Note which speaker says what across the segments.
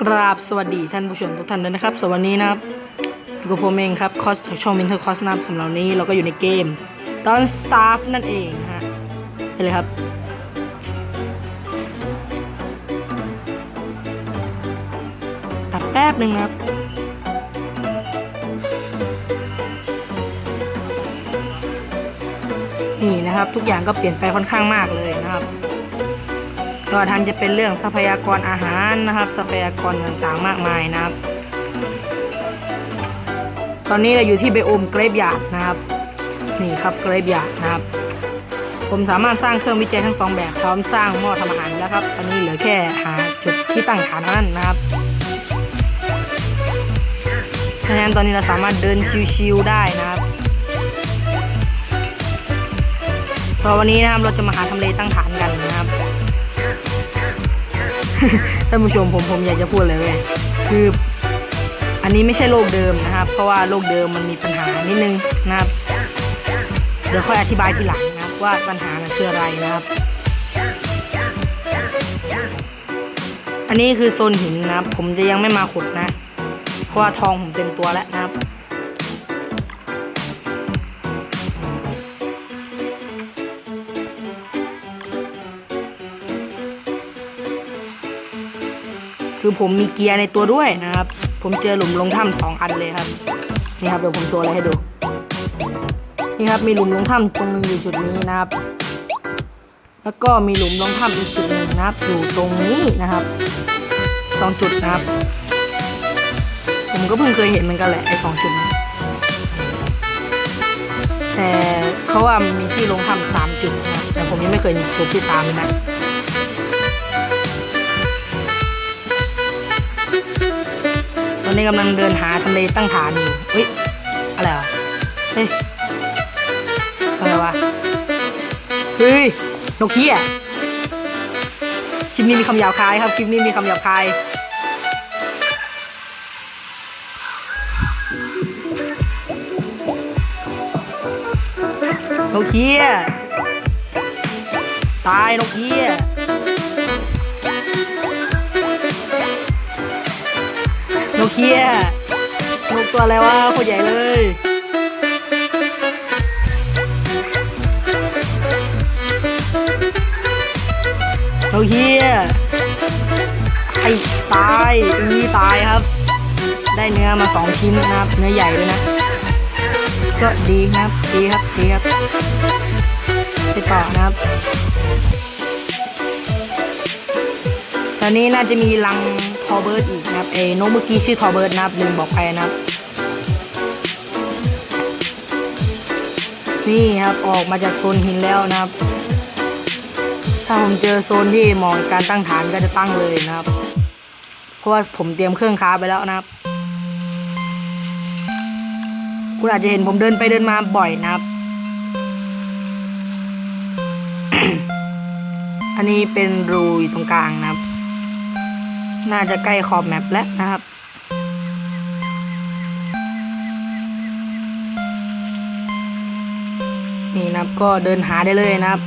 Speaker 1: กราบสวัสดีท่านผู้ชมทุกท่านด้วยนะครับสวัสดีนะครับอยู่กับผมเองครับคอสจากช่อง Winter Cos นะครับสำหรับนี้เราก็อยู่ในเกม Don't Starve นั่นเองฮะไปเลยครับ ตัดแป๊บหนึ่งนะครับนี่นะครับทุกอย่างก็เปลี่ยนไปค่อนข้างมากเลยนะครับ ก็ทันจะเป็นเรื่องทรัพยากรอาหารนะครับ ทรัพยากรต่างๆมากมายนะครับ ตอนนี้เราอยู่ที่เบโอมเกรฟยาดนะครับ นี่ครับเกรฟยาดนะครับ ผมสามารถสร้างเครื่องวิจัยทั้งสองแบบพร้อมสร้างหม้อทำอาหารแล้วครับตอนนี้เหลือแค่หาจุดที่ตั้งฐานนั้นนะครับเพราะฉะนั้นตอนนี้เราสามารถเดินชิวๆได้นะครับพราะวันนี้นะครับเราจะมาหาทำเลตั้งฐานกันนะครับ ท่านผู้ชมผมผมอยากจะพูดเลยเว้ยคืออันนี้ไม่ใช่โลกเดิมนะครับ เพราะว่าโลกเดิมมันมีปัญหานิดนึงนะครับ เดี๋ยวค่อยอธิบายทีหลังนะครับว่าปัญหามันคืออะไรนะครับ อันนี้คือโซนหินนะครับ ผมจะยังไม่มาขุดนะ เพราะว่าทองผมเต็มตัวแล้วนะครับ คือผมมีเกียร์ในตัวด้วยนะครับ ผมเจอหลุมลงถ้ำสองอันเลยครับ นี่ครับเดี๋ยวผมโชว์อะไรให้ดู นี่ครับมีหลุมลงถ้ำตรงหนึงอยู่จุดนี้นะครับ แล้วก็มีหลุมลงถ้ำอีกจุดหนึ่งนะครับอยู่ตรงนี้นะครับสองจุดนะครับ ผมก็เพิ่งเคยเห็นเหมือนกันแหละไอ้สองจุดนี้แต่เขาว่ามีที่ลงถ้ำสามจุดนะแต่ผมยังไม่เคยเจุดที่สามเลยนะ อนนี้กำลังเดินหาทำเลตั้งฐานอยู่เฮ้ยอะไรอะเฮ้ยอะไรวะเฮ้ยนกเขี้ยคลิปนี้มีคำหยาบคายครับ คลิปนี้มีคำหยาบคายนกเขี้ยตายนกเขี้ย นกเคียนกตัวอะไรวะโคตรใหญ่เลยนกเคียไอ้ตายอือตายครับ ได้เนื้อมาสองชิ้นนะครับ เนื้อใหญ่เลยนะ ก็ดีนะครับ ดีครับ ดีครับ ไปต่อนะครับ ตอนนี้น่าจะมีรังทอเบิร์ดอีกนะครับเอ้นกเมื่อกี้ชื่อทอเบิร์ดนะครับลืมบอกไปนะครับ นี่ครับออกมาจากโซนหินแล้วนะครับ ถ้าผมเจอโซนที่เหมาะกับการตั้งฐานก็จะตั้งเลยนะครับ เพราะว่าผมเตรียมเครื่องค้าไปแล้วนะครับ คุณอาจจะเห็นผมเดินไปเดินมาบ่อยนะครับ อันนี้เป็นรูอยู่ตรงกลางนะครับ น่าจะใกล้ขอบแมปแล้วนะครับ นี่นะครับก็เดินหาได้เลยนะครับ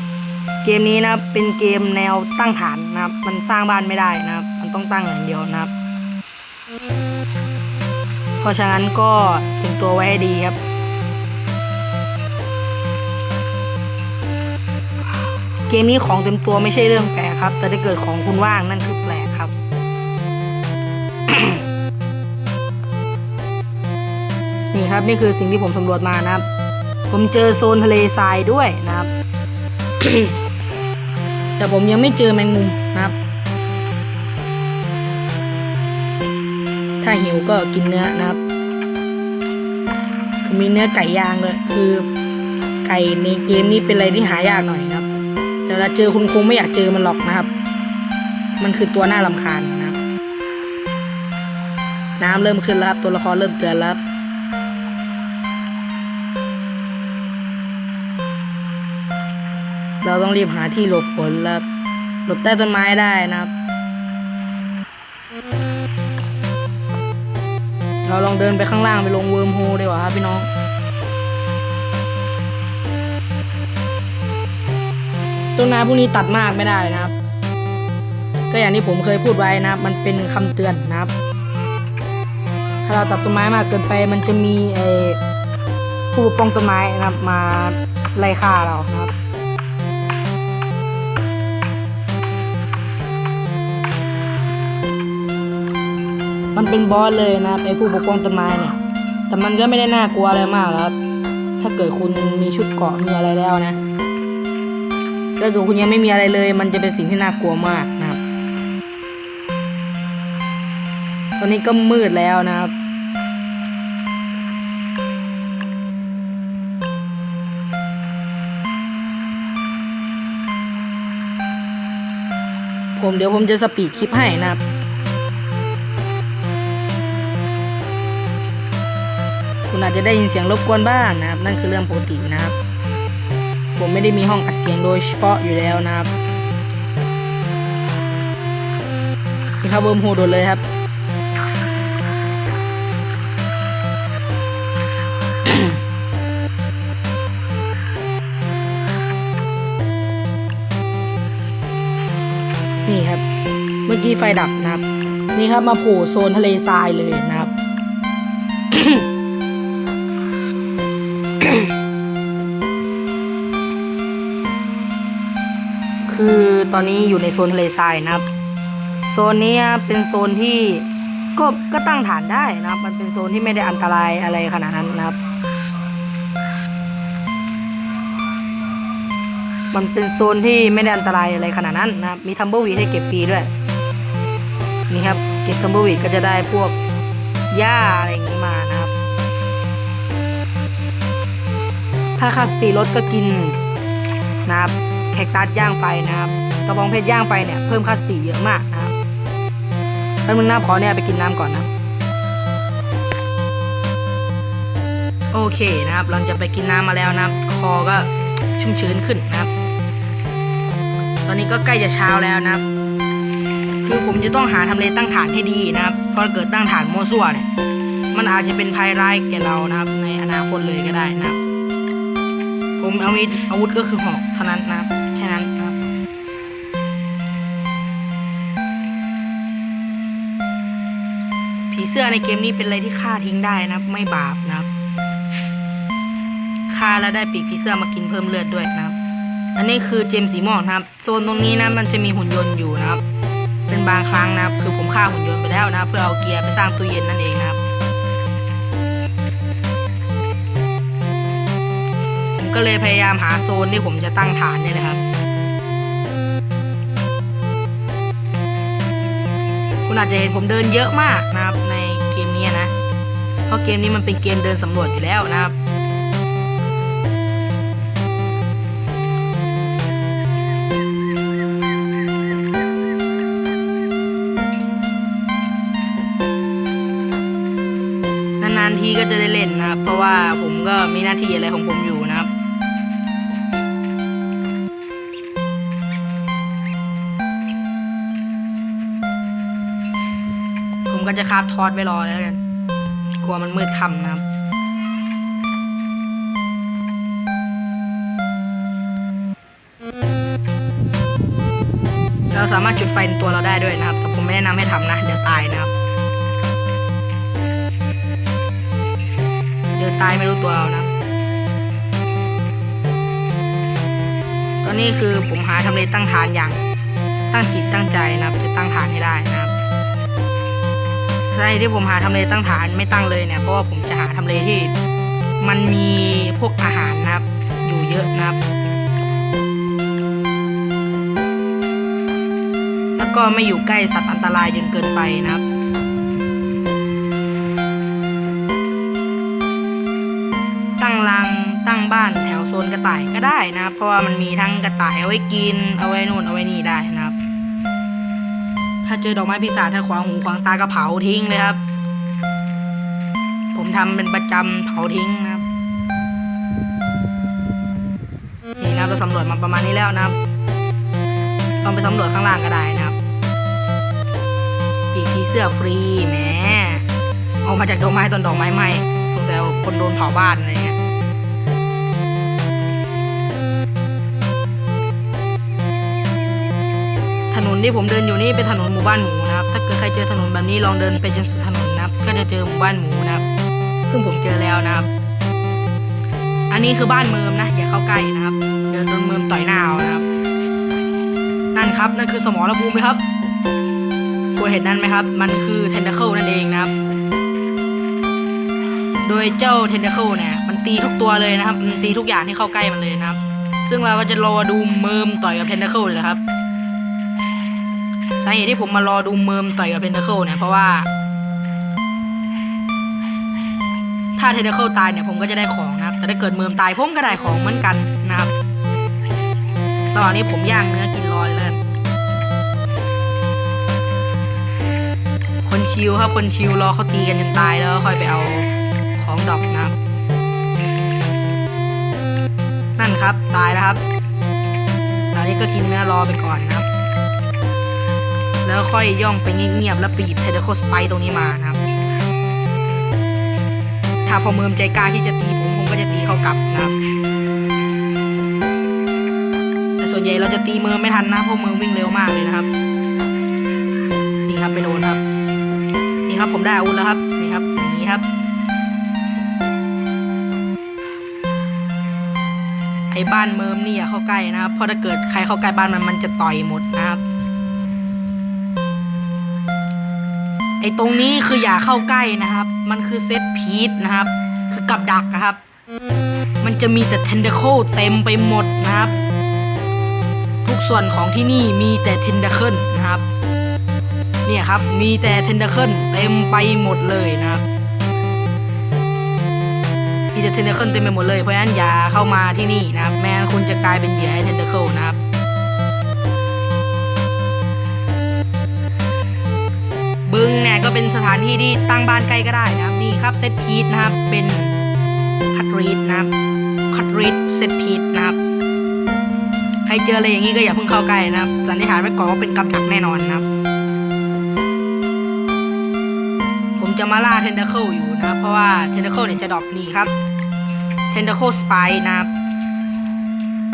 Speaker 1: เกมนี้นะครับเป็นเกมแนวตั้งฐานนะครับ มันสร้างบ้านไม่ได้นะครับ มันต้องตั้งอย่างเดียวนะครับ เพราะฉะนั้นก็เตรียมตัวไว้ให้ดีครับเกมนี้ของเต็มตัวไม่ใช่เรื่องแปลกครับ แต่ถ้าเกิดของคุณว่างนั่นคือ นี่ครับนี่คือสิ่งที่ผมสำรวจมานะครับ ผมเจอโซนทะเลทรายด้วยนะครับ แต่ผมยังไม่เจอแมงมุมนะครับ ถ้าหิวก็กินเนื้อนะครับผมมีเนื้อไก่ย่างเลยคือไก่ในเกมนี้เป็นอะไรที่หายากหน่อยนะครับแต่เวลาเจอคุณคงไม่อยากเจอมันหรอกนะครับ มันคือตัวน่ารำคาญ น้ำเริ่มขึ้นแล้วครับ ตัวละครเริ่มเตือนแล้วเราต้องรีบหาที่หลบฝนแล้วหลบใต้ต้นไม้ได้นะครับ เราลองเดินไปข้างล่างไปลงเวิร์มโฮดีกว่าครับพี่น้องต้นไม้พวกนี้ตัดมากไม่ได้นะครับ ก็ก็อย่างที่ผมเคยพูดไว้นะครับ มันเป็นคำเตือนนะครับ ถ้าเราตัดต้นไม้มากเกินไปมันจะมีไอ้ผู้ปกป้องต้นไม้นะครับมาไล่ฆ่าเรานะครับมันเป็นบอสเลยนะไอ้ผู้ปกป้องต้นไม้เนี่ย แต่มันก็ไม่ได้น่ากลัวอะไรมากครับ ถ้าเกิดคุณมีชุดเกราะมีอะไรแล้วนะถ้าเกิดคุณยังไม่มีอะไรเลย มันจะเป็นสิ่งที่น่ากลัวมาก ตอนนี้ก็มืดแล้วนะครับ ผมเดี๋ยวผมจะสปีดคลิปให้นะครับคุณอาจจะได้ยินเสียงรบกวนบ้างนะครับ นั่นคือเรื่องปกตินะครับ ผมไม่ได้มีห้องอัดเสียงโดยเฉพาะอยู่แล้วนะครับนี่ครับเบิร์มโฮโดเลยครับ ไฟดับนะครับ นี่ครับมาโผล่โซนทะเลทรายเลยนะครับ คือตอนนี้อยู่ในโซนทะเลทรายนะครับ โซนนี้เป็นโซนที่ก็ก็ตั้งฐานได้นะครับ มันเป็นโซนที่ไม่ได้อันตรายอะไรขนาดนั้นนะครับ มันเป็นโซนที่ไม่ได้อันตรายอะไรขนาดนั้นนะครับ มีทัมเบิลวีให้เก็บฟรีด้วย นี่ครับเก็บทัมเบิลวีก็จะได้พวกหญ้าอะไรอย่างนี้มานะครับ ถ้าคาสตีรถก็กินนะครับแคคตัสย่างไฟนะครับกระบองเพชรย่างไฟเนี่ยเพิ่มคาสติเยอะมากนะครับแล้วมึงหน้าขอเนี่ยไปกินน้ำก่อนนะโอเคนะครับหลังจากไปกินน้ำมาแล้วนะครับ คอก็ชุ่มชื้นขึ้นนะครับ ตอนนี้ก็ใกล้จะเช้าแล้วนะครับ คือผมจะต้องหาทำเลตั้งฐานให้ดีนะครับ เพราะเกิดตั้งฐานมั่วซั่วเนี่ย มันอาจจะเป็นภัยร้ายแก่เรานะครับ ในอนาคตเลยก็ได้นะครับ ผมเอามีอาวุธก็คือหอกเท่านั้นนะครับ แค่นั้นนะครับ ผีเสื้อในเกมนี้เป็นอะไรที่ฆ่าทิ้งได้นะครับ ไม่บาปนะครับ ฆ่าแล้วได้ปีกผีเสื้อมากินเพิ่มเลือดด้วยนะครับ อันนี้คือเจมสีม่วงนะครับ โซนตรงนี้นะมันจะมีหุ่นยนต์อยู่นะครับ เป็นบางครั้งนะครับ คือผมฆ่าหุ่นยนต์ไปแล้วนะ เพื่อเอาเกียร์ไปสร้างตู้เย็นนั่นเองนะครับ ผมก็เลยพยายามหาโซนที่ผมจะตั้งฐานเนี่ยนะครับ คุณอาจจะเห็นผมเดินเยอะมากนะครับ ในเกมนี้นะ เพราะเกมนี้มันเป็นเกมเดินสำรวจอยู่แล้วนะครับ ที่อะไรของผมอยู่นะครับ ผมก็จะคาบทอดไว้รอแล้วกัน กลัวมันมืดค่ำนะครับเราสามารถจุดไฟในตัวเราได้ด้วยนะครับ แต่ผมไม่แนะนำให้ทำนะ เดี๋ยวตายนะครับ เดี๋ยวตายไม่รู้ตัวเอานะ ตอนนี้คือผมหาทำเลตั้งฐานอย่างตั้งจิตตั้งใจนะครับจะตั้งฐานให้ได้นะครับสาเหตุที่ผมหาทำเลตั้งฐานไม่ตั้งเลยเนี่ยเพราะว่าผมจะหาทำเลที่ มันมีพวกอาหารนะครับ อยู่เยอะนะครับ แล้วก็ไม่อยู่ใกล้สัตว์อันตรายจนเกินไปนะครับ รังตั้งบ้านแถวโซนกระต่ายก็ได้นะครับ เพราะว่ามันมีทั้งกระต่ายเอาไว้กิน เอาไว้นู่นเอาไว้นี่ได้นะครับ ถ้าเจอดอกไม้พิศาจถ้าขวางหูขวางตาก็เผาทิ้งเลยครับ ผมทำเป็นประจำเผาทิ้งนะครับนี่นะครับเราสำรวจมาประมาณนี้แล้วนะครับลองไปสำรวจข้างล่างก็ได้นะครับปีกผีเสื้อฟรีแหมเอามาจากดอกไม้ต้นดอกไม้ไหมสงสัยคนโดนเผาบ้านอะไรเงี้ย ถนนที่ผมเดินอยู่นี่เป็นถนนหมู่บ้านหมูนะครับ ถ้าเกิดใครเจอถนนแบบนี้ลองเดินไปจนสุดถนนนะครับ ก็จะเจอหมู่บ้านหมูนะครับ ซึ่งผมเจอแล้วนะครับ อันนี้คือบ้านเมิมนะอย่าเข้าใกล้นะครับ เดี๋ยวโดนเมิมต่อยหน้าเอานะครับ นั่นครับนั่นคือสมรภูมิไหมครับคุณเห็นนั่นไหมครับ มันคือเทนเดอร์เคิลนั่นเองนะครับ โดยเจ้าเทนเดอร์เคิลเนี่ย มันตีทุกตัวเลยนะครับ มันตีทุกอย่างที่เข้าใกล้มันเลยนะครับ ซึ่งเราก็จะรอดูเมิมต่อยกับเทนเดอร์เคิลเลยครับ สาเหตุที่ผมมารอดูเมิมต่อยกับเทนเดอร์เคิลเนี่ยเพราะว่า ถ้าเทนเดอร์เคิลตายเนี่ยผมก็จะได้ของนะครับ แต่ถ้าเกิดเมิมตายผมก็ได้ของเหมือนกันนะครับ ตอนนี้ผมย่างเนื้อกินรอยเลยคนชิวครับคนชิวรอเขาตีกันจนตายแล้วค่อยไปเอาของดรอกนะครับ นั่นครับตายแล้วครับตอนนี้ก็กินเนื้อรอไปก่อนนะครับ แล้วค่อยย่องไปเงียบๆแล้วไปหยิบเทเดโคสไปตรงนี้มานะครับ ถ้าพอเมิมใจกล้าที่จะตีผมผมก็จะตีเขากลับนะครับ แต่ส่วนใหญ่เราจะตีเมิมไม่ทันนะเพราะเมิมวิ่งเร็วมากเลยนะครับ นี่ครับไปโดนครับ นี่ครับผมได้อาวุธแล้วครับ นี่ครับนี้ครับไอ้บ้านเมิมนี่อย่าเข้าใกล้นะครับ เพราะถ้าเกิดใครเข้าใกล้บ้านมันมันจะต่อยหมดนะ อ้ตรงนี้คืออย่าเข้าใกล้นะครับ มันคือเซตพีทนะครับ คือกับดักนะครับ มันจะมีแต่เทนเดโคเต็มไปหมดนะครับ ทุกส่วนของที่นี่มีแต่เทนเดเคิลนะครับ เนี่ยครับมีแต่เทนเดเคิลเต็มไปหมดเลยนะครับมีแต่เทนเดเคิลเต็มไปหมดเลยเพราะฉะนั้นอย่าเข้ามาที่นี่นะครับ แม้คุณจะกลายเป็นเหยื่อให้เทนเดเคิลนะ ที่ที่ตั้งบ้านใกล้ก็ได้นะครับนี่ครับเซตพีทนะครับเป็นคัตรีดนะครับคัตรีดเซตพีทนะครับใครเจออะไรอย่างนี้ก็อย่าเพิ่งเข้าใกล้นะครับสันนิษฐานไว้ก่อนว่าเป็นกับดักแน่นอนนะครับ ผมจะมาล่าเทนเดอร์เคิลอยู่นะครับเพราะว่าเทนเดอร์เคิลเนี่ยจะดรอปนี่ครับเทนเดอร์เคิลสไปนะครับ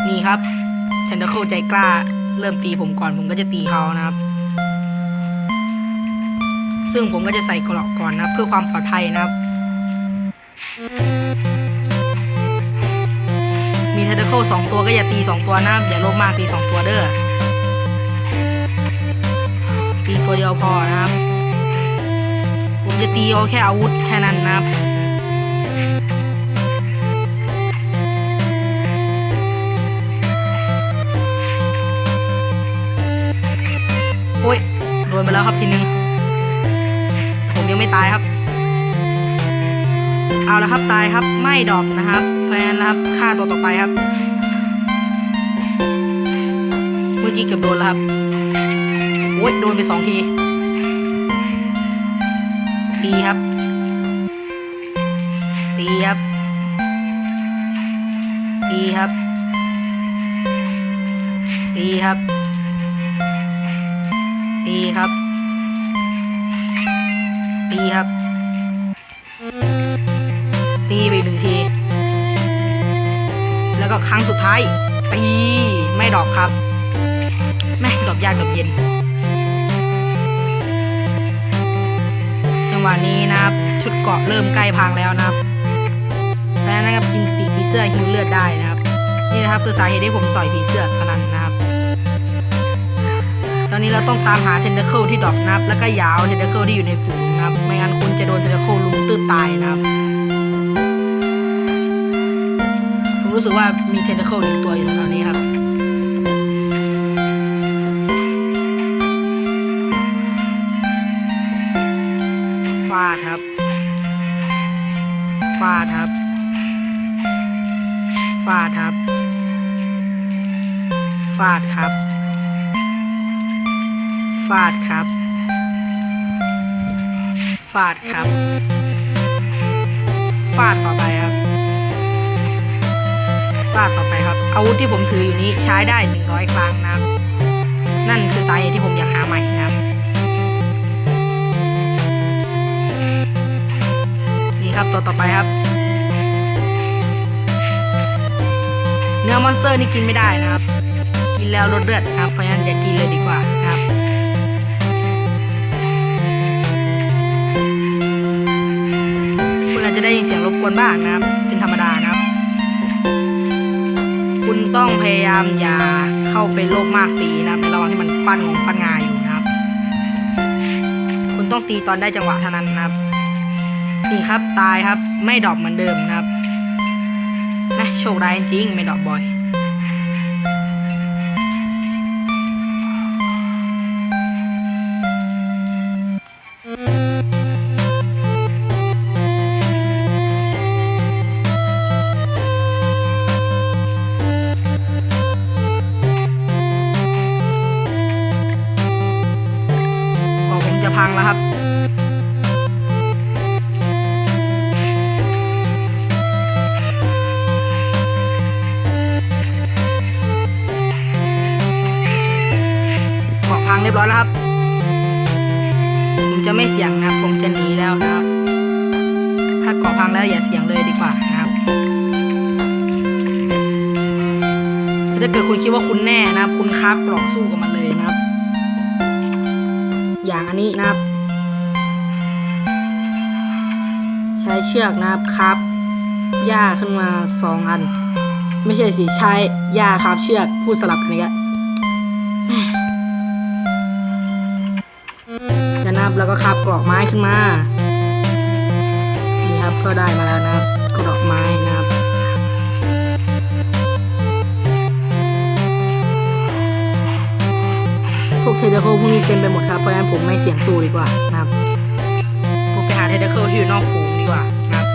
Speaker 1: นี่ครับเทนเดอร์เคิลใจกล้าเริ่มตีผมก่อนผมก็จะตีเขานะครับ ซึ่งผมก็จะใส่เกราะก่อนนะเพื่อความปลอดภัยนะครับ มีเทเดอร์เคิลสองตัวก็อย่าตีสองตัวนะอย่าโลภมากตีสองตัวเด้อตีตัวเดียวพอนะครับ ผมจะตีเอาแค่อาวุธแค่นั้นนะครับโอ้ยโดนไปแล้วครับทีนึง ผมยังไม่ตายครับ เอาละครับตายครับไม่ดอกนะครับเพราะฉะนั้นนะครับฆ่าตัวต่อไปครับ เมื่อกี้เกือบโดนแล้วครับโอ้ยโดนไปสองทีดีครับ ก็ครั้งสุดท้ายตีไม่ดรอกครับไม่ดรอกยากดรอกเย็นจังหวะนี้นะครับ ชุดเกาะเริ่มใกล้พังแล้วนะครับแล้วนะครับกินปีกผีเสื้อฮิวเลือดได้นะครับ นี่นะครับคือสาเหตุที่ผมต่อยผีเสื้อขนาดนั้นนะครับ ตอนนี้เราต้องตามหาเทนเดอร์เคิลที่ดรอปนะครับ แล้วก็ยาวเทนเดอร์เคิลที่อยู่ในฝูงนะครับ ไม่งั้นคุณจะโดนเทนเดอร์เคิลลุมตื้อตายนะครับ รู้สึกว่ามีเทนเดอร์เคิลหนึ่งตัวอยู่แถวนี้ครับฟาดครับฟาดครับฟาดครับฟาดครับฟาดครับฟาดครับฟาดต่อไปครับ ซากต่อไปครับ อาวุธที่ผมถืออยู่นี้ใช้ได้ 100 ครั้งนะครับ นั่นคือสาเหตุที่ผมอยากหาใหม่นะครับ นี่ครับตัวต่อไปครับ เนื้อมอนสเตอร์นี่กินไม่ได้นะครับ กินแล้วลดเลือดครับ เพราะฉะนั้นอย่ากินเลยดีกว่าครับคุณอาจจะได้ยินเสียงรบกวนบ้างนะครับ คุณต้องพยายามอย่าเข้าไปโลภมากตีนะครับในระหว่างที่มันฟันงฟันงายอยู่นะครับ คุณต้องตีตอนได้จังหวะเท่านั้นนะครับนี่ครับตายครับไม่ดรอปเหมือนเดิมนะครับนะโชคร้ายจริงไม่ดรอปบ่อย ว่าคุณแน่นะครับ คุณคาบกรอกสู้กับมันเลยนะครับ อย่างอันนี้นะครับ ใช้เชือกนะครับครับหญ้าขึ้นมาสองอัน ไม่ใช่สิใช้หญ้าครับเชือกพูดสลับกันนี้จะนับแล้วก็ครับกรอกไม้ขึ้นมานี่ครับก็ได้มาแล้วนะครับกรอกไม้นะ พวกเทเดอร์โคพวกนี้เต็มไปหมดครับเพราะฉะนั้นผมไม่เสี่ยงสู้ดีกว่านะครับผมไปหาเทเดอร์โคที่อยู่นอกฝูงดีกว่านะครับ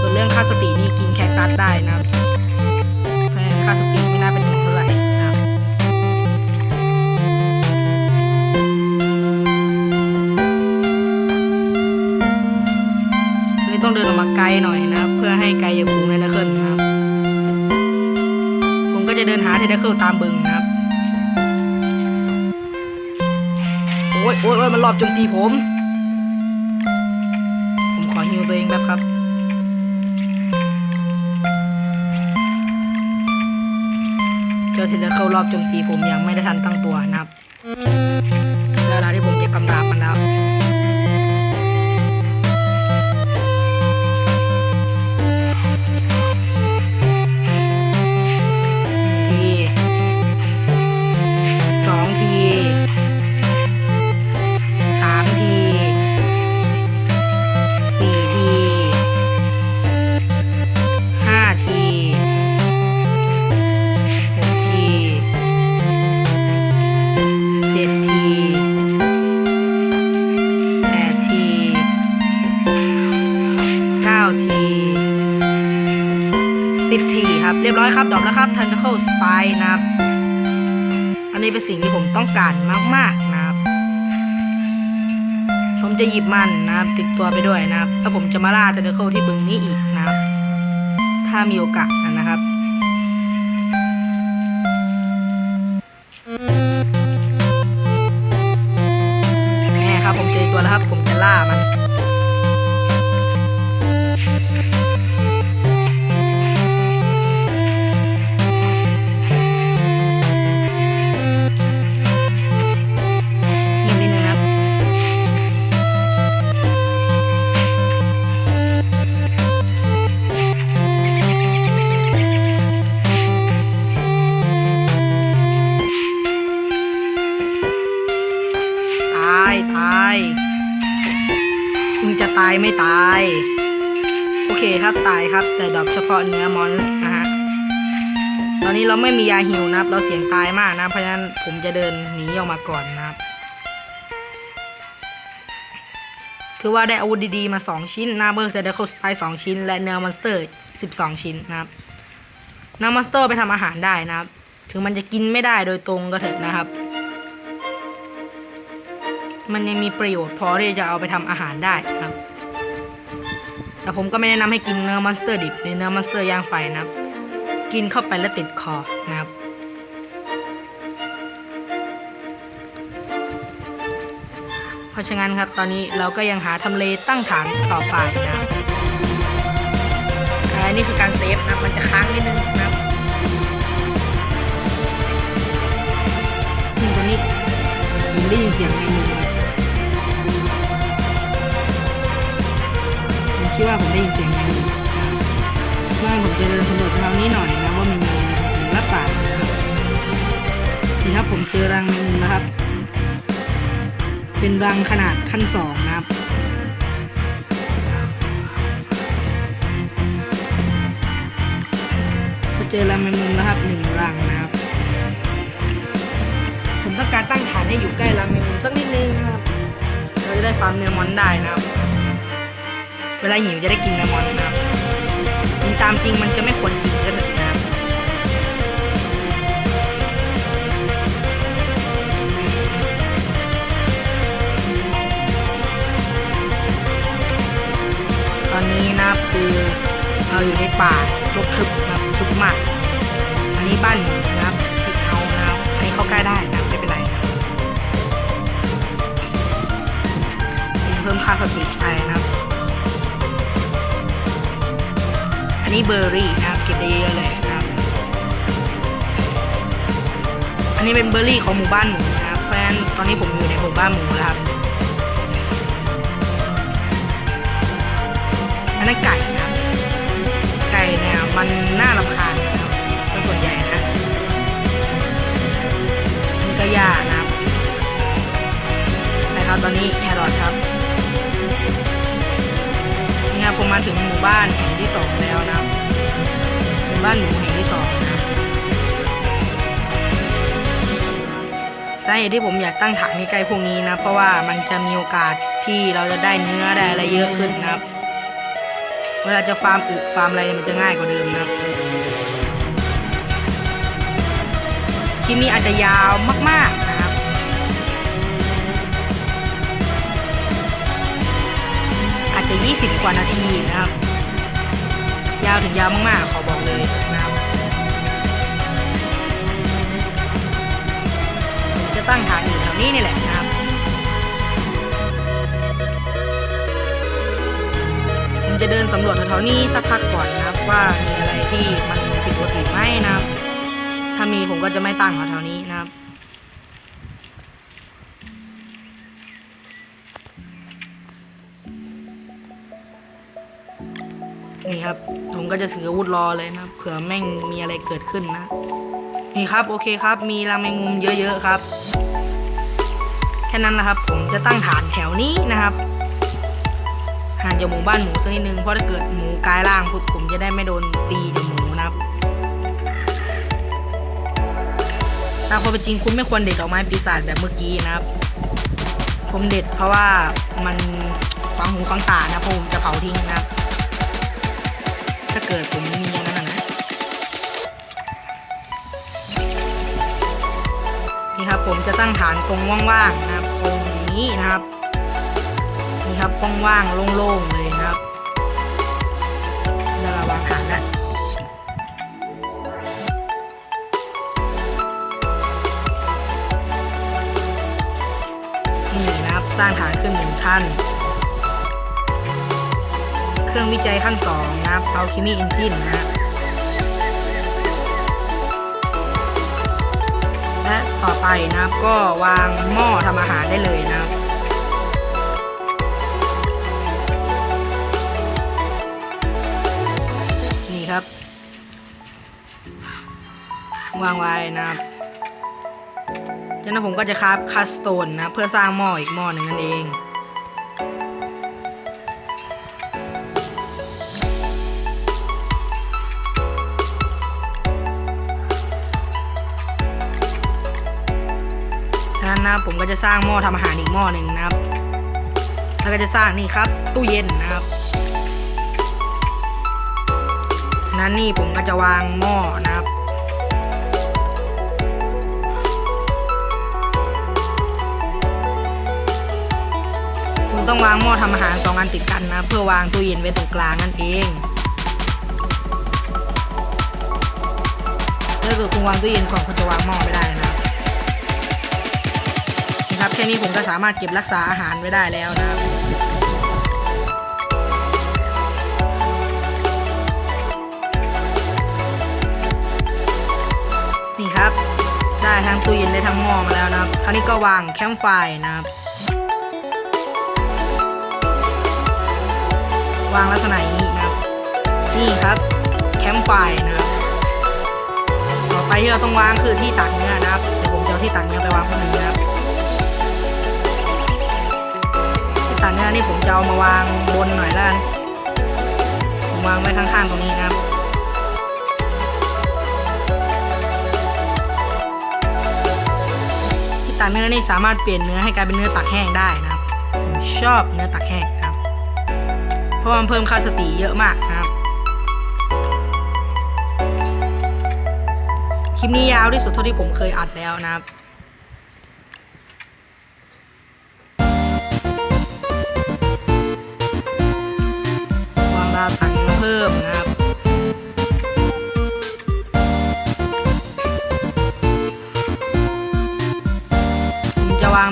Speaker 1: ส่วนเรื่องค่าสตินี่กินแคคตัสได้นะครับเพราะฉะนั้นค่าสติไม่น่าเป็นห่วงเท่าไหร่นะครับนี่ต้องเดินออกมาไกลหน่อยนะครับ เพื่อให้ไกลจากฝูงเทเดอร์เคิลนะครับ ผมก็จะเดินหาเทเดอร์เคิลตามบึงนะครับ อ้ยโอ้ยโอ้ยมันรอบโจมตีผม ผมขอฮิวตัวเองแป๊บครับ เจอเทเดอร์เข้ารอบโจมตีผมยังไม่ได้ทันตั้งตัวนะครับ ครับเรียบร้อยครับดรอปแล้วครับ Tentacle Spike นะครับ อันนี้เป็นสิ่งที่ผมต้องการมากๆนะครับ ผมจะหยิบมันนะครับ ติดตัวไปด้วยนะครับ แล้วผมจะมาล่า Tentacle ที่บึงนี้อีกนะครับ ถ้ามีโอกาสนะครับ ครับตายครับ แต่ดรอปเฉพาะเนื้อมอนส์นะฮะตอนนี้เราไม่มียาหิวนะครับ เราเสี่ยงตายมากนะ เพราะฉะนั้นผมจะเดินหนีออกมาก่อนนะครับถือว่าได้อาวุธดีๆมา 2 ชิ้นน้าเบอร์แต่เดคสไปสองชิ้น และเนื้อมอนสเตอร์ 12 ชิ้นนะครับเนื้อมอนสเตอร์ไปทำอาหารได้นะครับ ถึงมันจะกินไม่ได้โดยตรงก็เถอะนะครับมันยังมีประโยชน์พอที่จะเอาไปทำอาหารได้ครับ แต่ผมก็ไม่แนะนำให้กินเนื้อมอนสเตอร์ดิบหรือเนื้อมอนสเตอร์ย่างไฟนะครับ กินเข้าไปแล้วติดคอนะครับเพราะฉะนั้นครับตอนนี้เราก็ยังหาทำเลตั้งฐานต่อไปนะครับอันนี้คือการเซฟนะมันจะค้างนิดนึงนะครับซึ่งตัวนี้ผมได้ยินเสียงในมือ คิดว่าผมได้ยินเสียงแมงมุมว่าผมจะเดินสำรวจแถวนี้หน่อยนะว่ามีอะไรหรือเปล่านะครับนี่ครับผมเจอรังแมงมุมนะครับ เป็นรังขนาดขั้นสองนะครับเจอรังแมงมุมนะครับหนึ่งรังนะครับ ผมต้องการตั้งฐานให้อยู่ใกล้รังแมงมุมสักนิดนึงครับ เราจะได้ฟาร์มเนื้อมอนได้นะครับ เวลาหิวจะได้กินเนื้อมอนนะครับจริงตามจริงมันจะไม่ควรกินก็เถอะนะตอนนี้นะครับคือเราอยู่ในป่ารกทึบนะครับทึบมาก อันนี้บ้านนะครับปิดเอานะครับให้เข้าใกล้ได้นะไม่เป็นไรนะเพิ่มค่าสติไปนะครับ นี้เบอร์รี่นะครับเก็บได้เยอะเลยนะครับ อันนี้เป็นเบอร์รี่ของหมู่บ้านหมูนะครับ เพราะฉะนั้นตอนนี้ผมอยู่ในหมู่บ้านหมูแล้วครับ อันนั้นไก่นะครับ ไก่เนี่ยมันน่ารำคาญนะครับก็ส่วนใหญ่นะนี่ก็หญ้านะครับนะครับตอนนี้ นี่ครับผมมาถึงหมู่บ้านแห่งที่สองแล้วนะหมู่บ้านหมูแห่งที่สองนะสาเหตุที่ผมอยากตั้งฐานใกล้พวกนี้นะ เพราะว่ามันจะมีโอกาสที่เราจะได้เนื้อได้อะไรเยอะขึ้นนะครับ เวลาจะฟาร์มอึฟาร์มอะไรมันจะง่ายกว่าเดิมนะครับคลิปนี้อาจจะยาวมาก 20 กว่านาทีนะครับ ยาวถึงยาวมากๆ ขอบอกเลยนะครับผมจะตั้งฐานอยู่แถวนี้นี่แหละนะครับผมจะเดินสำรวจแถวๆนี้สักพักก่อนนะครับว่ามีอะไรที่มันผิดปกติไหมนะครับ ถ้ามีผมก็จะไม่ตั้งแถวๆนี้นะครับ นี่ครับ ผมก็จะถืออาวุธรอเลยนะครับเผื่อแม่งมีอะไรเกิดขึ้นนะ นี่ครับโอเคครับ มีรังแมงมุมเยอะๆครับ แค่นั้นแหละครับ ผมจะตั้งฐานแถวนี้นะครับห่างจากหมู่บ้านหมูสักนิดนึงเพราะถ้าเกิดหมูกลายร่างปุ๊บผมจะได้ไม่โดนตีจากหมูนะครับตามความเป็นจริงคุณไม่ควรเด็ดดอกไม้ปีศาจแบบเมื่อกี้นะครับ ผมเด็ดเพราะว่ามันฟังหูฟังตานะเพราะผมจะเผาทิ้งนะครับ ถ้าเกิดผมมีอันนั้นนะนี่ครับผมจะตั้งฐานตรงว่างๆนะครับ ตรงนี้นะครับนี่ครับว่างๆโล่งๆเลยนะครับแล้วเราวางฐานแล้วนี่นะครับสร้างฐานขึ้นหนึ่งขั้น เครื่องวิจัยขั้นสองนะครับ Alchemy Engine นะฮะและต่อไปนะครับก็วางหม้อทำอาหารได้เลยนะครับนี่ครับ วางไว้นะครับจากนั้นผมก็จะคราฟคัสโตนนะเพื่อสร้างหม้ออีกหม้อหนึ่งนั่นเอง นะครับ ผมก็จะสร้างหม้อทำอาหารอีกหม้อหนึ่งนะครับ แล้วก็จะสร้างนี่ครับ ตู้เย็นนะครับนั้นนี่ผมก็จะวางหม้อนะครับ คุณต้องวางหม้อทำอาหารสองอันติดกันนะ เพื่อวางตู้เย็นไว้ตรงกลางนั่นเองถ้าเกิดคุณวางตู้เย็นก่อนคุณจะวางหม้อไม่ได้นะ แค่นี้ผมก็สามารถเก็บรักษาอาหารไว้ได้แล้วนะครับนี่ครับ ได้ทั้งตู้เย็นได้ทั้งหม้อมาแล้วนะครับคราวนี้ก็วางแคมไฟนะครับ วางลักษณะนี้นะครับ นี่ครับแคมไฟนะครับต่อไปที่เราต้องวางคือที่ตักเนื้อนะครับเดี๋ยวผมจะเอาที่ตักเนื้อไปวางคนหนึ่งนะครับ ที่ตักเนื้อนี่ผมจะเอามาวางบนหน่อยแล้วกันผมวางไว้ข้างๆตรงนี้นะครับที่ตักเนื้อนี่สามารถเปลี่ยนเนื้อให้กลายเป็นเนื้อตักแห้งได้นะครับผมชอบเนื้อตักแห้งครับ เพราะมันเพิ่มค่าสติเยอะมากนะครับคลิปนี้ยาวที่สุดเท่าที่ผมเคยอัดแล้วนะครับ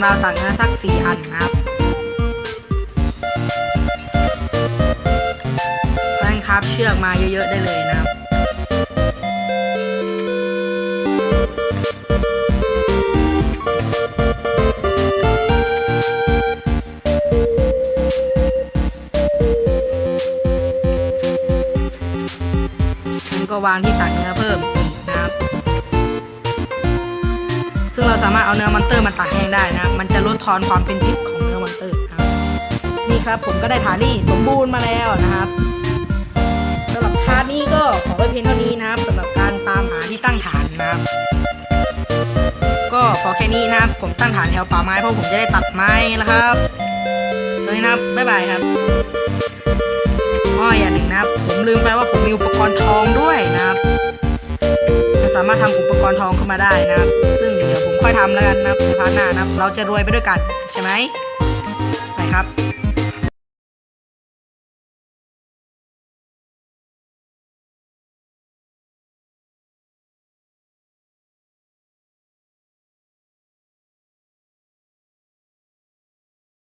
Speaker 1: ผมจะวางราวตักเนื้อสักสี่อันครับแป้งครับเชือกมาเยอะๆได้เลยนะครับก็วางที่ตักเนื้อเพิ่ม ซึ่งเราสามารถเอาเนื้อมอนเตอร์มาตักแห้งได้นะ มันจะลดทอนความเป็นพิษของเนื้อมอนเตอร์นะครับนี่ครับผมก็ได้ฐานี่สมบูรณ์มาแล้วนะครับสำหรับพาร์ทนี้ก็ขอไว้เพียงเท่านี้นะครับสำหรับการตามหาที่ตั้งฐานนะครับ ก็พอแค่นี้นะครับผมตั้งฐานแถวป่าไม้เพราะผมจะได้ตัดไม้แล้วครับเลยนะครับบ๊ายบายครับอ้ออย่างหนึ่งนะครับ ผมลืมไปว่าผมมีอุปกรณ์ทองด้วยนะครับ จะสามารถทำอุปกรณ์ทองขึ้นมาได้นะครับ ซึ่งเดี๋ยวผมค่อยทำแล้วกันนะครับในพาร์ทหน้านะครับ เราจะรวยไปด้วยกันใช่ไหมไปครับ